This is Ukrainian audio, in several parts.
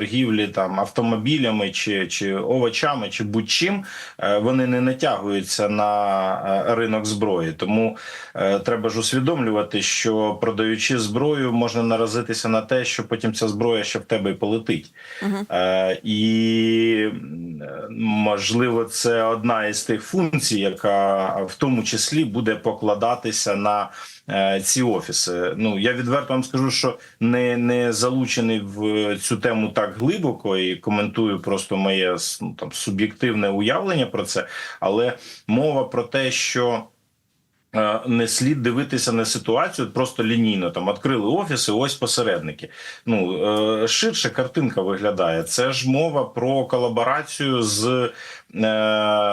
торгівлі там автомобілями чи, чи овочами, чи будь-чим, е, вони не натягуються на е, ринок зброї. Тому е, треба ж усвідомлювати, що продаючи зброю, можна наразитися на те, що потім ця зброя ще в тебе і полетить. Мгм. Е, і можливо, це одна із тих функцій, яка в тому числі буде покладатися на ці офіси. Ну я відверто вам скажу, що не, не залучений в цю тему так глибоко і коментую просто моє ну, там суб'єктивне уявлення про це, але мова про те, що. Е, Не слід дивитися на ситуацію просто лінійно. Там відкрили офіси, ось посередники. Ну е, ширше картинка виглядає. Це ж мова про колаборацію з е,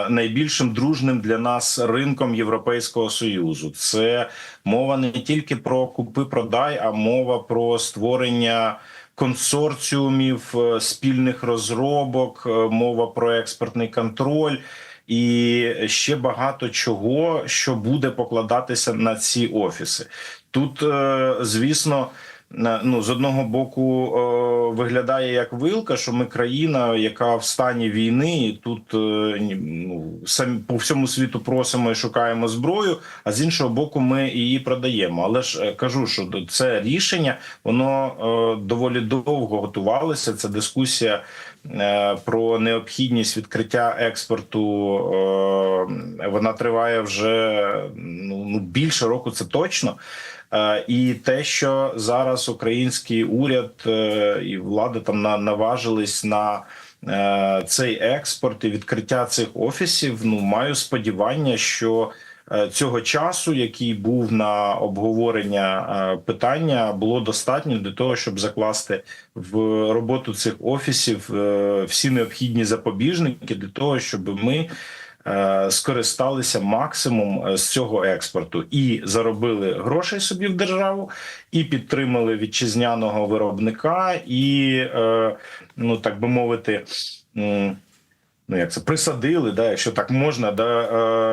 найбільшим дружним для нас ринком Європейського союзу. Це мова не тільки про купи-продай, а мова про створення. Консорціумів спільних розробок, мова про експортний контроль і ще багато чого, що буде покладатися на ці офіси. Тут, е, звісно, ну з одного боку е, виглядає як вилка, що ми країна, яка в стані війни, тут е, ну, самі по всьому світу просимо і шукаємо зброю. А з іншого боку, ми її продаємо. Але ж кажу, що це рішення воно доволі довго готувалося. Це дискусія про необхідність відкриття експорту. е, Вона триває вже ну ну, більше року. Це точно. Е, І те, що зараз український уряд е, і влада там на- наважились на е, цей експорт і відкриття цих офісів, ну маю сподівання, що е, цього часу, який був на обговорення е, питання, було достатньо для того, щоб закласти в роботу цих офісів е, всі необхідні запобіжники для того, щоб ми е, скористалися максимум е, з цього експорту і заробили грошей собі в державу, і підтримали вітчизняного виробника, і е, ну так би мовити. Ну, як це присадили, да, якщо так можна, да,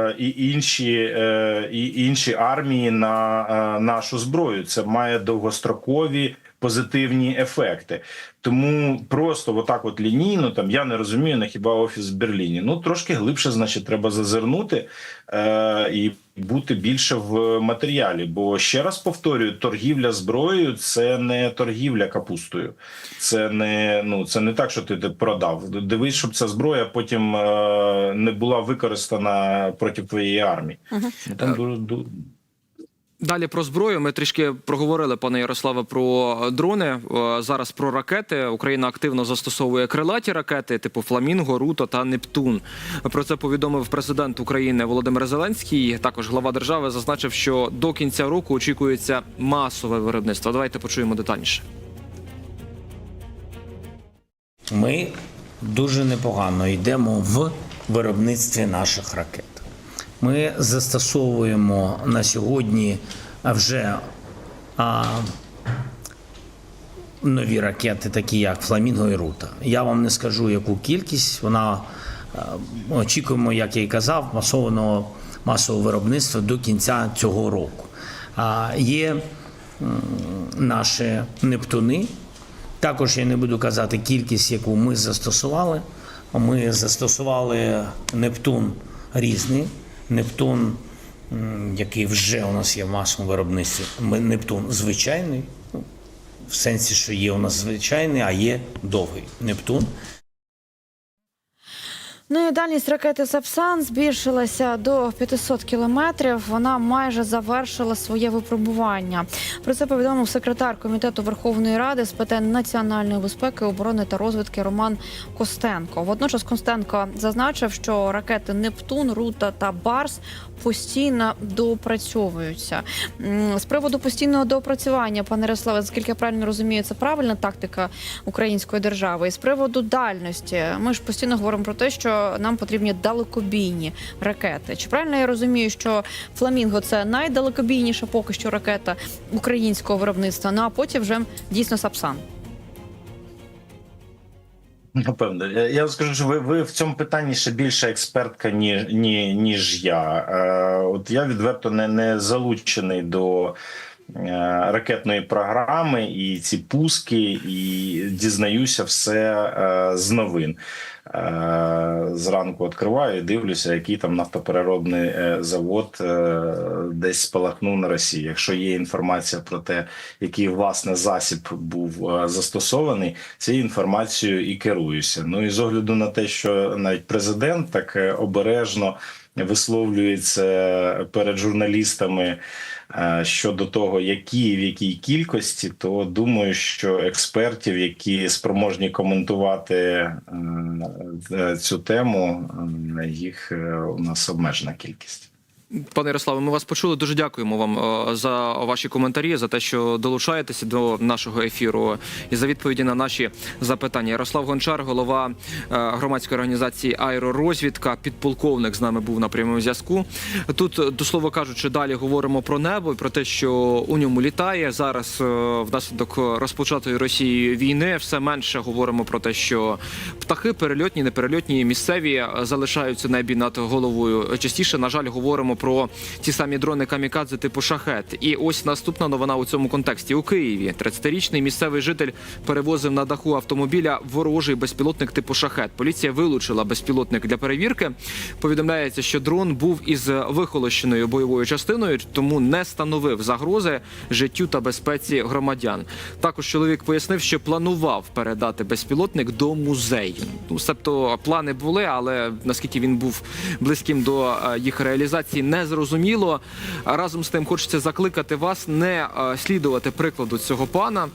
е, і інші е, і інші армії на е, нашу зброю. Це має довгострокові позитивні ефекти. Тому просто отак, от лінійно, там я не розумію, на хіба офіс в Берліні. Ну трошки глибше, значить, треба зазирнути е, і бути більше в матеріалі. Бо ще раз повторюю, торгівля зброєю це не торгівля капустою. Це не ну це не так, що ти продав. Дивись, щоб ця зброя потім е, не була використана проти твоєї армії. Ну, Там дуже, ду- Далі про зброю. Ми трішки проговорили, пане Ярославе, про дрони. Е, Зараз про ракети. Україна активно застосовує крилаті ракети, типу Фламінго, Руто та Нептун. Про це повідомив президент України Володимир Зеленський. Також глава держави зазначив, що до кінця року очікується масове виробництво. Давайте почуємо детальніше. Ми дуже непогано йдемо в виробництві наших ракет. Ми застосовуємо на сьогодні вже а, нові ракети, такі як Фламінго і Рута. Я вам не скажу, яку кількість. Вона а, очікуємо, як я і казав, масованого масового виробництва до кінця цього року. А, є наші Нептуни. Також я не буду казати кількість, яку ми застосували. Ми застосували Нептун різний. Нептун, який вже у нас є в масовому виробництві. Нептун звичайний, ну, в сенсі, що є у нас звичайний, а є довгий Нептун. Ну і дальність ракети Сапсан збільшилася до 500 кілометрів. Вона майже завершила своє випробування. Про це повідомив секретар комітету Верховної Ради з питань національної безпеки, оборони та розвідки Роман Костенко. Водночас Костенко зазначив, що ракети Нептун, Рута та Барс постійно доопрацьовуються. З приводу постійного доопрацювання, пане Ярославе, оскільки я правильно розумію, це правильна тактика української держави. І з приводу дальності, ми ж постійно говоримо про те, що нам потрібні далекобійні ракети. Чи правильно я розумію, що Фламінго це найдалекобійніша поки що ракета українського виробництва? Ну а потім вже дійсно Сапсан. Напевно, я скажу, що ви, ви в цьому питанні ще більша експертка, ніж ні, ніж я. Е, от я відверто не, не залучений до ракетної програми, і ці пуски, і дізнаюся все е, з новин. Е, Зранку відкриваю і дивлюся, який там нафтопереробний е, завод е, десь спалахнув на Росії. Якщо є інформація про те, який власне засіб був застосований, цією інформацією і керуюся. Ну і з огляду на те, що навіть президент так обережно висловлюється перед журналістами е, щодо того, які в якій кількості, то думаю, що експертів, які спроможні коментувати е, е, цю тему, їх у нас обмежена кількість. Пане Ярославе, ми вас почули. Дуже дякуємо вам е, за ваші коментарі, за те, що долучаєтеся до нашого ефіру і за відповіді на наші запитання. Ярослав Гончар, голова е, громадської організації Аеророзвідка, підполковник з нами був на прямому зв'язку. Тут, е, до слова кажучи, далі говоримо про небо і про те, що у ньому літає зараз. Внаслідок розпочатої Росією війни все менше говоримо про те, що птахи перельотні, неперельотні, місцеві залишаються небі над головою. Частіше, на жаль, говоримо про ті самі дрони камікадзе типу шахет. І ось наступна новина у цьому контексті у Києві. 30-річний місцевий житель перевозив на даху автомобіля ворожий безпілотник типу шахет. Поліція вилучила безпілотник для перевірки. Повідомляється, що дрон був із вихолощеною бойовою частиною, тому не становив загрози життю та безпеці громадян. Також чоловік пояснив, що планував передати безпілотник до музею. Ну, себто плани були, але наскільки він був близьким до е, їх реалізації, не зрозуміло. Разом з тим хочеться закликати вас не е, слідувати прикладу цього пана.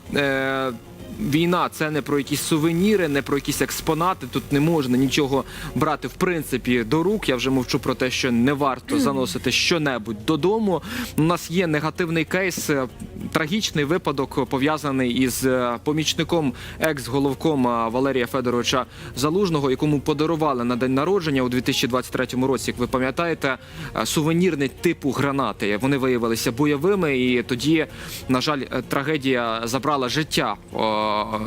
Війна це не про якісь сувеніри, не про якісь експонати. Тут не можна нічого брати в принципі до рук. Я вже мовчу про те, що не варто заносити щонебудь додому. У нас є негативний кейс, е, трагічний випадок пов'язаний із е, помічником екс-головком е, Валерія Федоровича Залужного, якому подарували на день народження у 2023 році. Як ви пам'ятаєте, сувенірний типу гранати. Вони виявилися бойовими, і тоді, на жаль, трагедія забрала життя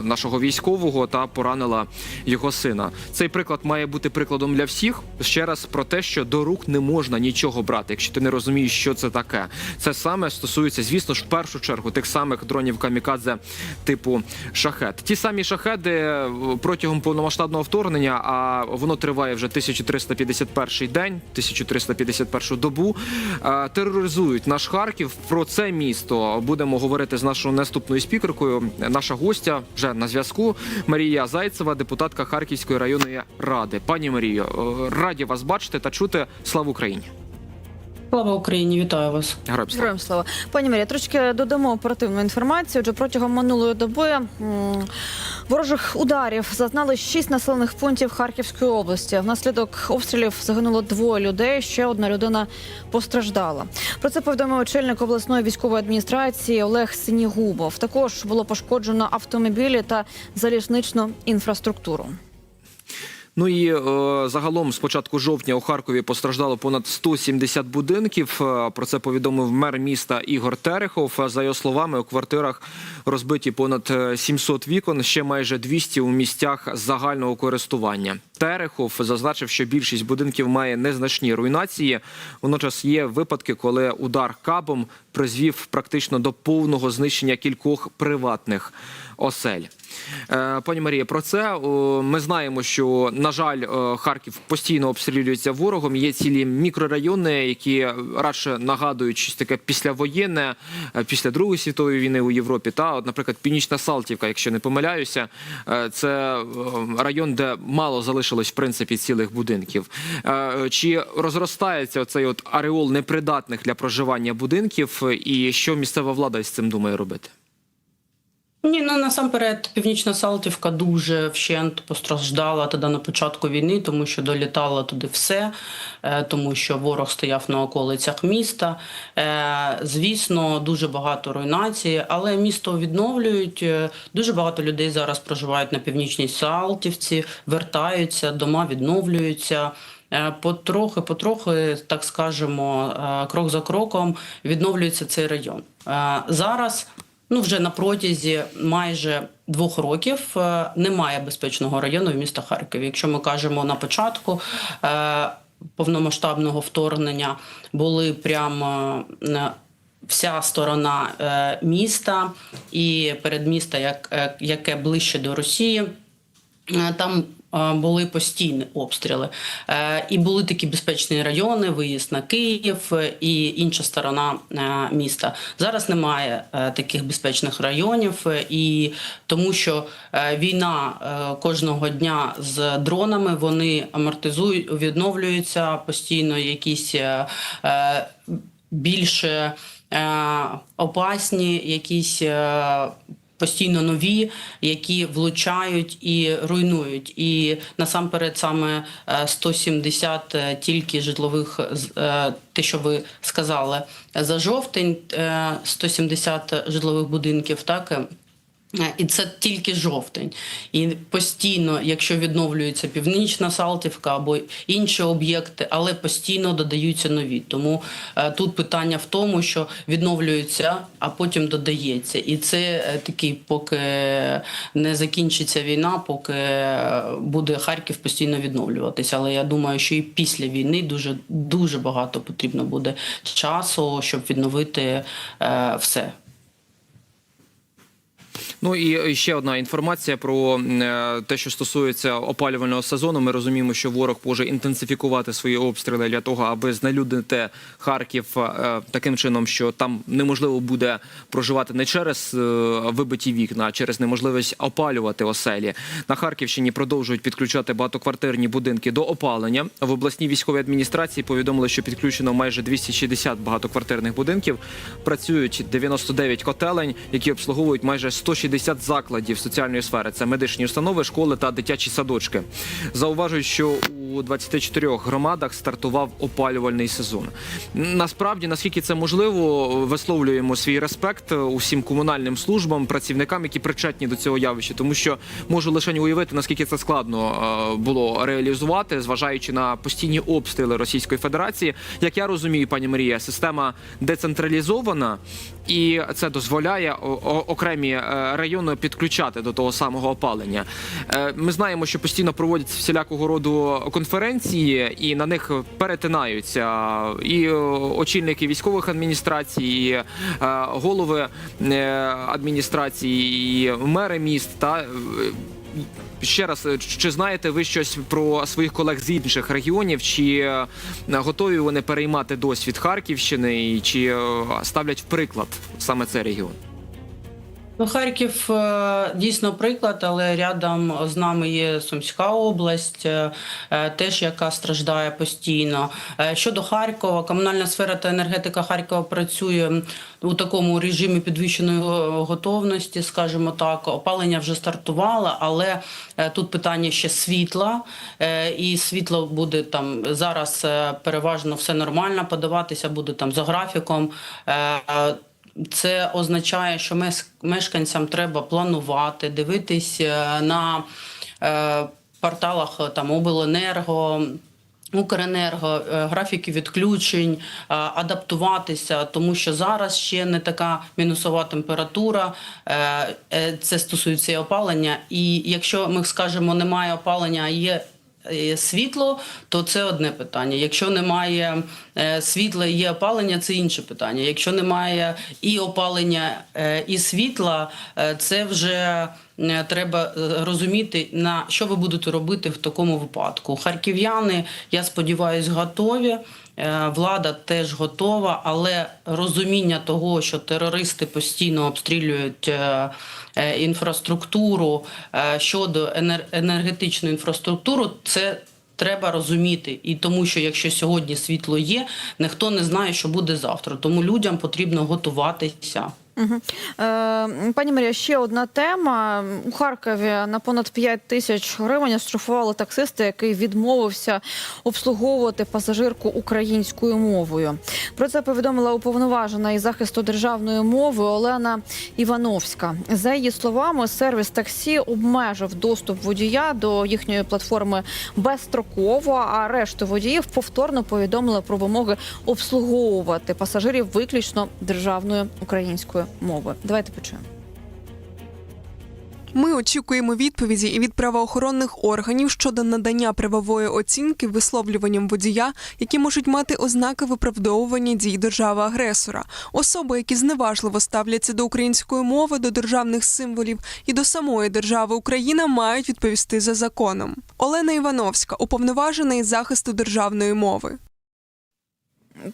нашого військового та поранила його сина. Цей приклад має бути прикладом для всіх. Ще раз про те, що до рук не можна нічого брати, якщо ти не розумієш, що це таке. Це саме стосується, звісно ж, в першу чергу тих самих дронів камікадзе типу шахет. Ті самі шахеди е, протягом повномасштабного вторгнення, а воно триває вже 1351 день, 1351 добу. е, Тероризують наш Харків. Про це місто будемо говорити з нашою наступною спікеркою. Наша гостя вже на зв'язку. Марія Зайцева, депутатка Харківської районної ради. Пані Марію, е, раді вас бачити та чути. Слава Україні! Слава Україні, вітаю вас. Героям слава. Героям слава. Пані Марія, трошки додамо оперативну інформацію. Отже, протягом минулої доби м, ворожих ударів зазнали шість населених пунктів Харківської області. Внаслідок обстрілів загинуло двоє людей. Ще одна людина постраждала. Про це повідомив очільник обласної військової адміністрації Олег Синігубов. Також було пошкоджено автомобілі та залізничну інфраструктуру. Ну і е, загалом з початку жовтня у Харкові постраждало понад 170 будинків. Е, Про це повідомив мер міста Ігор Терехов. Е, За його словами, у квартирах розбиті понад е, 700 вікон, ще майже 200 у місцях загального користування. Терехов зазначив, що більшість будинків має незначні руйнації. Водночас є випадки, коли удар кабом призвів практично до повного знищення кількох приватних осель. Е, Пані Марія, про це ми знаємо, що на жаль, е, Харків постійно обстрілюється ворогом. Є цілі мікрорайони, які радше нагадують щось таке післявоєнне, е, після Другої світової війни у Європі. Та, от, наприклад, Північна Салтівка, якщо не помиляюся, це район, де мало залишилось в принципі цілих будинків. Е, Чи розростається цей от ареол непридатних для проживання будинків, і що місцева влада з цим думає робити? Ні, ну насамперед, Північна Салтівка дуже вщент постраждала тоді на початку війни, тому що долітало туди все, е, тому що ворог стояв на околицях міста. Е, Звісно, дуже багато руйнації, але місто відновлюють. Е, Дуже багато людей зараз проживають на північній Салтівці, вертаються, дома відновлюються. Потрохи, потрохи, так скажемо, крок за кроком відновлюється цей район. Зараз ну вже на протязі майже двох років е, немає безпечного району в міста Харкові. Якщо ми кажемо на початку. е, Повномасштабного вторгнення були прямо е, вся сторона міста і передміста, як, яке ближче до Росії. Там були постійні обстріли, Е, і були такі безпечні райони, виїзд на Київ е, і інша сторона е, міста. Зараз немає таких безпечних районів, і тому що війна кожного дня з дронами вони амортизують, відновлюються постійно якісь більше опасні, якісь. Е, Постійно нові, які влучають і руйнують. І насамперед саме е, 170 тільки житлових, е, те, що ви сказали, за жовтень е, 170 житлових будинків, так. Е, І це тільки жовтень. І постійно, якщо відновлюється північна Салтівка або інші об'єкти, але постійно додаються нові. Тому е, тут питання в тому, що відновлюється, а потім додається. І це е, такий, поки не закінчиться війна, поки буде Харків постійно відновлюватися. Але я думаю, що і після війни дуже дуже багато потрібно буде часу, щоб відновити все. Ну і ще одна інформація про е, те, що стосується опалювального сезону. Ми розуміємо, що ворог може інтенсифікувати свої обстріли для того, аби знелюднити Харків е, таким чином, що там неможливо буде проживати не через е, вибиті вікна, а через неможливість опалювати оселі. На Харківщині продовжують підключати багатоквартирні будинки до опалення. В обласній військовій адміністрації повідомили, що підключено майже 260 багатоквартирних будинків. Працюють 99 котелень, які обслуговують майже 160 закладів соціальної сфери. Це медичні установи, школи та дитячі садочки. Зауважують, що у 24 громадах стартував опалювальний сезон. Насправді, наскільки це можливо, висловлюємо свій респект усім комунальним службам, працівникам, які причетні до цього явища, тому що можу лише уявити, наскільки це складно е, було реалізувати, зважаючи на постійні обстріли Російської Федерації. Як я розумію, пані Марія, система децентралізована, і це дозволяє окремі е, райони підключати до того самого опалення. Е, Ми знаємо, що постійно проводяться всілякого роду конференції, і на них перетинаються і е, очільники військових адміністрацій, і е, голови адміністрації, і мери міст та. Ще раз, чи знаєте ви щось про своїх колег з інших регіонів? Чи готові вони переймати досвід Харківщини, і чи ставлять в приклад саме цей регіон? Ну, Харків е, дійсно приклад, але рядом з нами є Сумська область, е, е, теж яка страждає постійно. Щодо Харкова, комунальна сфера та енергетика Харкова працює у такому режимі підвищеної готовності, скажімо так. Опалення вже стартувало, але тут питання ще світла, і світло буде там зараз переважно все нормально подаватися, буде там за графіком. Це означає, що мешканцям треба планувати, дивитись е, на е, порталах е, там обленерго. Укренерго, графіки відключень, адаптуватися, тому що зараз ще не така мінусова температура. Це стосується і опалення. І якщо ми скажемо, немає опалення, а є світло, то це одне питання. Якщо немає е, світла і опалення, це інше питання. Якщо немає і опалення, е, і світла, е, це вже е, треба е, розуміти, на що ви будете робити в такому випадку. Харків'яни, я сподіваюся, готові. Е, Влада теж готова, але розуміння того, що терористи постійно обстрілюють е, е, інфраструктуру щодо енер- енергетичної інфраструктури, це треба розуміти. І тому, що якщо сьогодні світло є, ніхто не знає, що буде завтра. Тому людям потрібно готуватися. Угу. Пані Марія, ще одна тема. У Харкові на понад 5 тисяч гривень оштрафували таксиста, який відмовився обслуговувати пасажирку українською мовою. Про це повідомила уповноважена із захисту державної мови Олена Івановська. За її словами, сервіс таксі обмежив доступ водія до їхньої платформи безстроково, а решту водіїв повторно повідомили про вимоги обслуговувати пасажирів виключно державною українською мовою. Давайте почуємо. Ми очікуємо відповіді і від правоохоронних органів щодо надання правової оцінки висловлюванням водія, які можуть мати ознаки виправдовування дій держави-агресора, особи, які зневажливо ставляться до української мови, до державних символів і до самої держави Україна, мають відповісти за законом. Олена Івановська, уповноважена із захисту державної мови.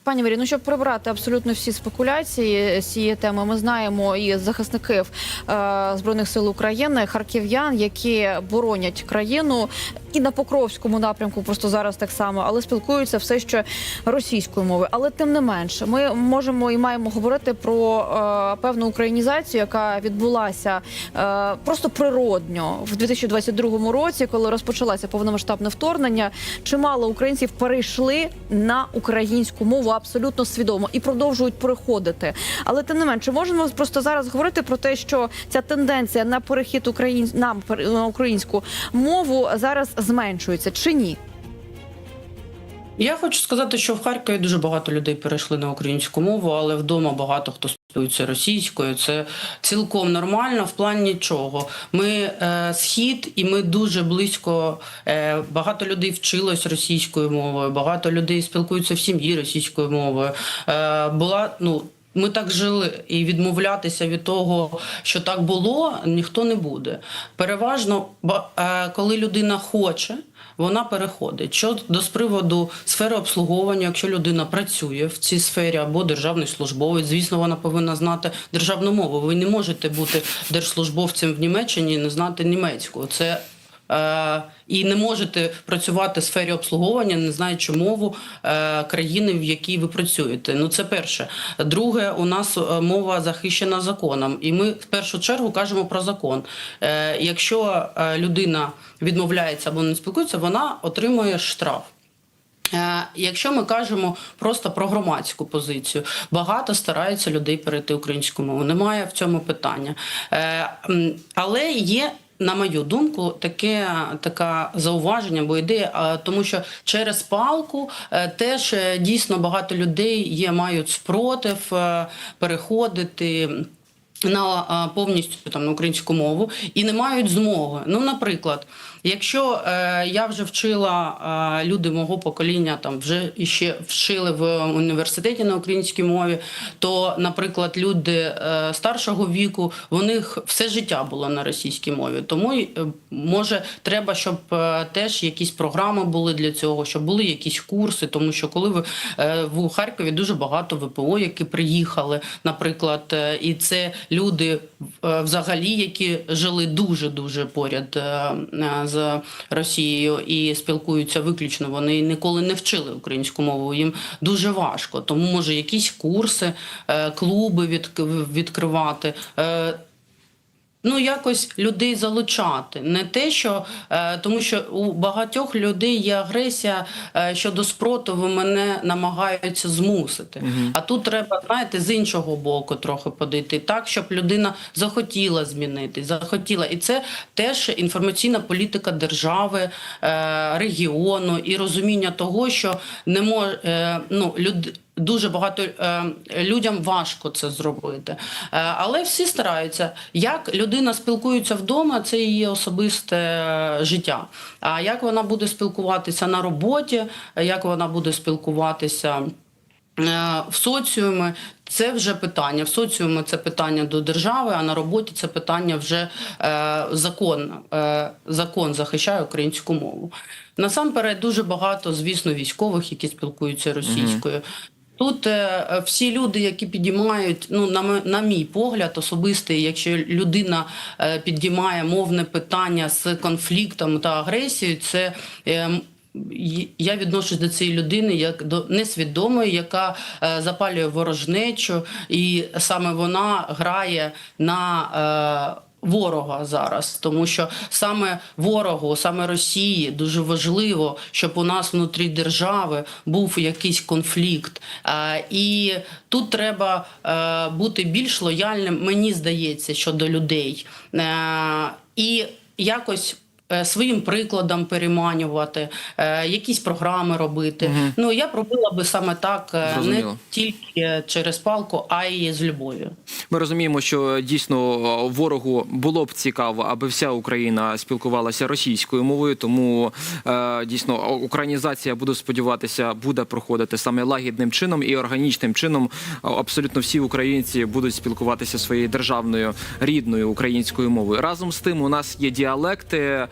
Пані Вірі, ну щоб прибрати абсолютно всі спекуляції з цієї теми, ми знаємо і захисників е, збройних сил України, харків'ян, які боронять країну і на Покровському напрямку, просто зараз так само, але спілкуються все ще російською мовою. Але тим не менше, ми можемо і маємо говорити про е, певну українізацію, яка відбулася е, просто природньо в 2022 році, коли розпочалося повномасштабне вторгнення. Чимало українців перейшли на українську мову абсолютно свідомо і продовжують приходити. Але тим не менше, можемо просто зараз говорити про те, що ця тенденція на перехід україн... на українську мову зараз зменшується чи ні? Я хочу сказати, що в Харкові дуже багато людей перейшли на українську мову, але вдома багато хто спілкується російською. Це цілком нормально в плані чого. Ми е, схід, і ми дуже близько. Е, багато людей вчилось російською мовою, багато людей спілкуються в сім'ї російською мовою. Е, була ну. Ми так жили і відмовлятися від того, що так було, ніхто не буде. Переважно, е, коли людина хоче, вона переходить. Що до з приводу сфери обслуговування, якщо людина працює в цій сфері або державний службовець, звісно, вона повинна знати державну мову. Ви не можете бути держслужбовцем в Німеччині і не знати німецьку. Це і не можете працювати в сфері обслуговування, не знаючи мову е, країни, в якій ви працюєте. Ну це перше. Друге, у нас е, мова захищена законом, і ми в першу чергу кажемо про закон. Е, якщо е, людина відмовляється або не спілкується, вона отримує штраф. Е, Якщо ми кажемо просто про громадську позицію, багато стараються людей перейти українську мову. Немає в цьому питання. Е, Але є. На мою думку, таке така зауваження або ідея, тому що через палку е, теж е, дійсно багато людей є, мають спротив е, переходити на повністю там на українську мову і не мають змоги. Ну, наприклад, якщо е, я вже вчила е, люди мого покоління, там вже іще вчили в університеті на українській мові, то, наприклад, люди е, старшого віку, у них все життя було на російській мові. Тому е, може треба, щоб е, теж якісь програми були для цього, щоб були якісь курси, тому що коли ви е, в Харкові дуже багато ВПО, які приїхали, наприклад, е, і це люди е, взагалі, які жили дуже дуже поряд е, з Росією і спілкуються виключно. Вони ніколи не вчили українську мову. Їм дуже важко. Тому може якісь курси, е, клуби відк- відкривати. Ну, якось людей залучати, не те, що е, тому, що у багатьох людей є агресія е, щодо спротиву, мене намагаються змусити. А тут треба, знаєте, з іншого боку трохи подійти, так, щоб людина захотіла змінити, захотіла. І це теж інформаційна політика держави, е, регіону і розуміння того, що не може е, ну, люд. Дуже багато е, людям важко це зробити, е, але всі стараються. Як людина спілкується вдома, це її особисте е, життя. А як вона буде спілкуватися на роботі, як вона буде спілкуватися е, в соціумі, це вже питання. В соціумі це питання до держави, а на роботі це питання вже е, закон. Е, закон захищає українську мову. Насамперед, дуже багато, звісно, військових, які спілкуються російською. Тут е, всі люди, які підіймають, ну на, на мій погляд, особистий, якщо людина е, підіймає мовне питання з конфліктом та агресією, це е, я відношусь до цієї людини як до несвідомої, яка е, запалює ворожнечу, і саме вона грає на. Е, Ворога зараз, тому що саме ворогу, саме Росії дуже важливо, щоб у нас внутрі держави був якийсь конфлікт. Е, і тут треба е, бути більш лояльним, мені здається, щодо людей. Е, і якось своїм прикладом переманювати, е, якісь програми робити. Ну я б робила би саме так, е, не тільки через палку, а й з любов'ю. Ми розуміємо, що дійсно ворогу було б цікаво, аби вся Україна спілкувалася російською мовою. Тому е, дійсно українізація, буду сподіватися, буде проходити саме лагідним чином і органічним чином. Абсолютно всі українці будуть спілкуватися своєю державною рідною українською мовою. Разом з тим, у нас є діалекти е,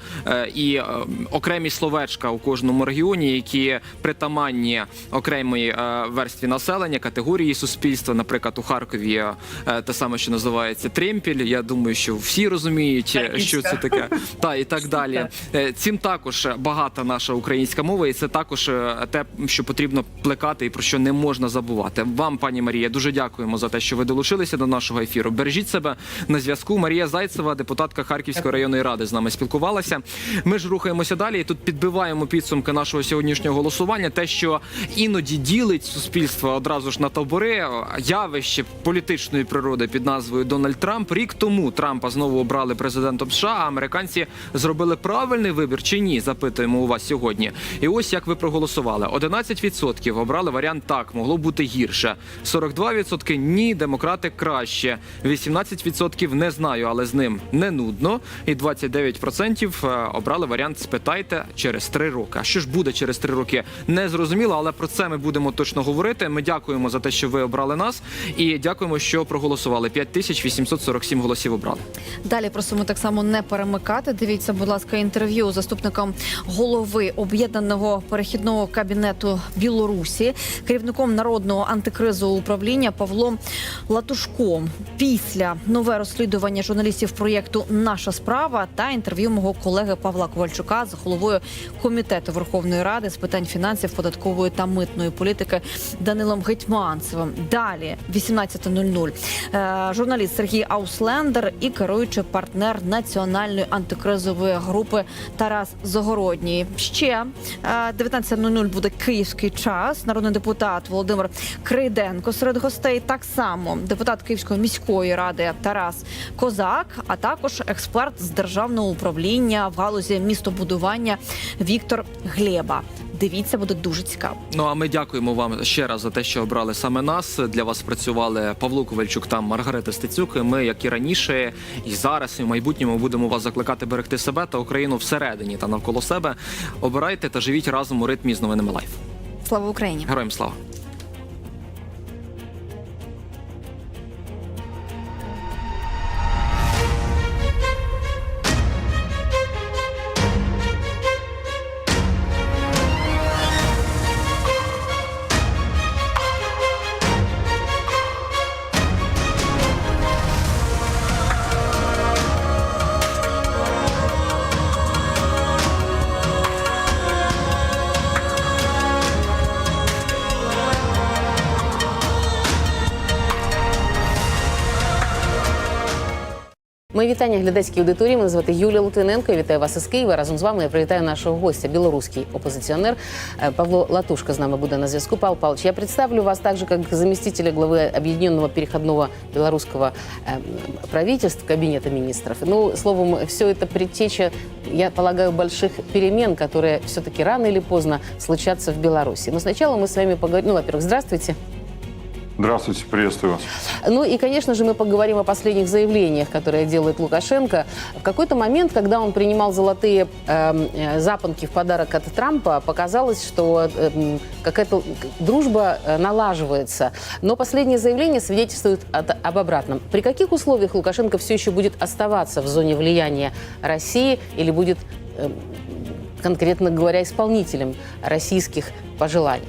і е, окремі словечка у кожному регіоні, які притаманні окремій е, верстві населення, категорії суспільства. Наприклад, у Харкові е, те саме, що називається тремпіль. Я думаю, що всі розуміють, е, що це таке, та і так далі. Е, Цим також багата наша українська мова, і це також е, те, що потрібно плекати і про що не можна забувати. Вам, пані Марія, дуже дякуємо за те, що ви долучилися до нашого ефіру. Бережіть себе на зв'язку. Марія Зайцева, депутатка Харківської районної ради, з нами спілкувалася. Ми ж рухаємося далі. І тут підбиваємо підсумки нашого сьогоднішнього голосування. Те, що іноді ділить суспільство одразу ж на табори явище політичної природи під назвою Дональд Трамп. Рік тому Трампа знову обрали президентом США. А американці зробили правильний вибір чи ні? Запитуємо у вас сьогодні. І ось як ви проголосували: 11% обрали варіант так, могло бути гірше. 42% ні, демократи краще. 18% не знаю, але з ним не нудно. І 29% е, обрали варіант спитайте через три роки. А що ж буде через три роки? Не зрозуміло, але про це ми будемо точно говорити. Ми дякуємо за те, що ви обрали нас, і дякуємо, що проголосували. 5847 голосів обрали. Далі просимо так само не перемикати. Дивіться, будь ласка, інтерв'ю заступником голови об'єднаного перехідного кабінету Білорусі, керівником народного антикризового управління Павлом Латушком. Після нове розслідування журналістів проєкту Наша справа та інтерв'ю мого колеги Павла Ковальчука з головою комітету Верховної Ради з питань фінансів, податкової та митної політики Данилом Гетьманцевим. Далі 18.00. Е, Журналіст Сергій Ауслендер і керуючий партнер національної антикризової групи Тарас Загородній. Ще е, 19.00 буде київський час. Народний депутат Володимир Крейденко серед гостей. Так само депутат Київської міської ради Тарас Козак, а також експерт з державного управління в галузі містобудування Віктор Глеба. Дивіться, буде дуже цікаво. Ну а ми дякуємо вам ще раз за те, що обрали саме нас. Для вас працювали Павло Ковальчук та Маргарита Стецюк. І Ми, як і раніше, і зараз, і в майбутньому будемо вас закликати берегти себе та Україну всередині та навколо себе. Обирайте та живіть разом у ритмі з новинами лайф. Слава Україні! Героям слава! Мої вітання глядацькій аудиторії. Мене звати Юлія Лутвиненко. Я вітаю вас із Києва. Разом з вами я привітаю нашого гостя, білоруський опозиціонер е, Павло Латушка з нами буде на зв'язку. Павло Павлович, я представлю вас также как заместителя главы Объединенного переходного белорусского э, правительства, кабинета министров. Ну, словом, все это предтеча, я полагаю, больших перемен, которые все-таки рано или поздно случатся в Беларуси. Но сначала мы с вами поговорим. Ну, во-первых, здравствуйте. Здравствуйте, приветствую вас. Ну и, конечно же, мы поговорим о последних заявлениях, которые делает Лукашенко. В какой-то момент, когда он принимал золотые эм, э, запонки в подарок от Трампа, показалось, что эм, какая-то дружба э, налаживается. Но последние заявления свидетельствуют от- об обратном. При каких условиях Лукашенко все еще будет оставаться в зоне влияния России или будет, эм, конкретно говоря, исполнителем российских пожеланий?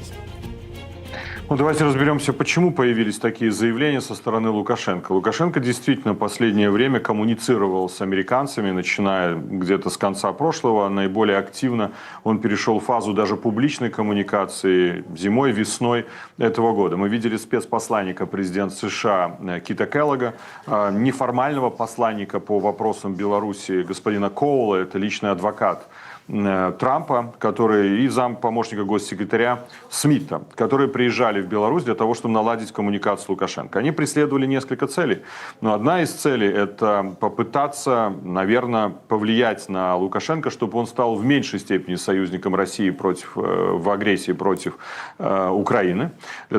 Ну, давайте разберемся, почему появились такие заявления со стороны Лукашенко. Лукашенко действительно последнее время коммуницировал с американцами, начиная где-то с конца прошлого. Наиболее активно он перешел в фазу даже публичной коммуникации зимой, весной этого года. Мы видели спецпосланника президента США э, Кита Келлога, э, неформального посланника по вопросам Беларуси господина Коула, это личный адвокат Трампа, который и зам помощника госсекретаря Смита, которые приезжали в Беларусь для того, чтобы наладить коммуникацию с Лукашенко. Они преследовали несколько целей. Но одна из целей – это попытаться, наверное, повлиять на Лукашенко, чтобы он стал в меньшей степени союзником России против, э, в агрессии против э, Украины. Для